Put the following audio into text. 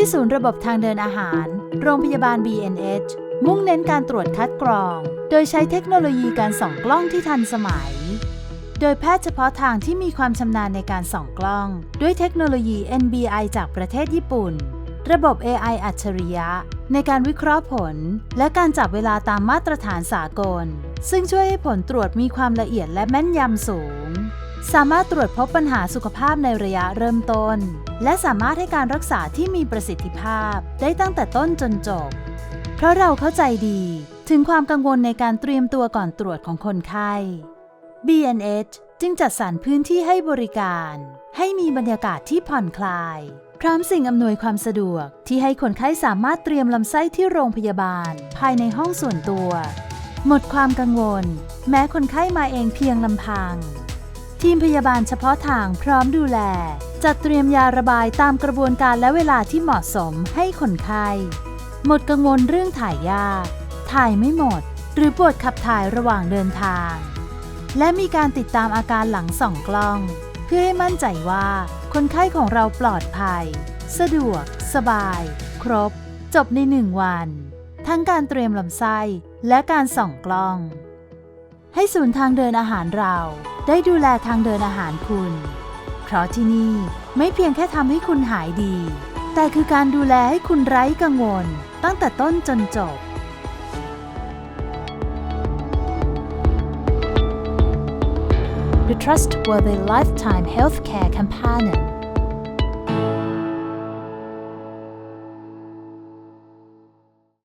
ที่ศูนย์ระบบทางเดินอาหาร โรงพยาบาล BNH มุ่งเน้นการตรวจคัดกรอง โดยใช้เทคโนโลยีการส่องกล้องที่ทันสมัย โดยแพทย์เฉพาะทางที่มีความชำนาญในการส่องกล้อง ด้วยเทคโนโลยี NBI จากประเทศญี่ปุ่น ระบบ AI อัจฉริยะ ในการวิเคราะห์ผล และการจับเวลาตามมาตรฐานสากล ซึ่งช่วยให้ผลตรวจมีความละเอียดและแม่นยำสูง สามารถตรวจพบปัญหาสุขภาพในระยะเริ่มต้น และสามารถให้การรักษาที่มีประสิทธิภาพได้ตั้งแต่ต้นจนจบ เพราะเราเข้าใจดีถึงความกังวลในการเตรียมตัวก่อนตรวจของคนไข้ BNH จึงจัดสรรพื้นที่ให้บริการ ให้มีบรรยากาศที่ผ่อนคลาย พร้อมสิ่งอำนวยความสะดวกที่ให้คนไข้สามารถเตรียมลำไส้ที่โรงพยาบาล ภายในห้องส่วนตัว หมดความกังวล แม้คนไข้มาเองเพียงลำพัง ทีมพยาบาลเฉพาะทางพร้อมดูแล จัดเตรียมยาระบายตามกระบวนการและเวลาที่เหมาะสมให้คนไข้ หมดกังวลเรื่องถ่ายยา ถ่ายไม่หมด หรือปวดขับถ่ายระหว่างเดินทาง และมีการติดตามอาการหลังส่องกล้อง เพื่อให้มั่นใจว่า คนไข้ของเราปลอดภัย สะดวก สบาย ครบ จบในหนึ่งวัน ทั้งการเตรียมลำไส้และการส่องกล้อง ให้ศูนย์ทางเดินอาหารเรา ได้ดูแลทางเดินอาหารคุณ เพราะที่นี่ไม่เพียงแค่ทำให้คุณหายดี แต่คือการดูแลให้คุณไร้กังวล ตั้งแต่ต้นจนจบ The trustworthy lifetime healthcare companion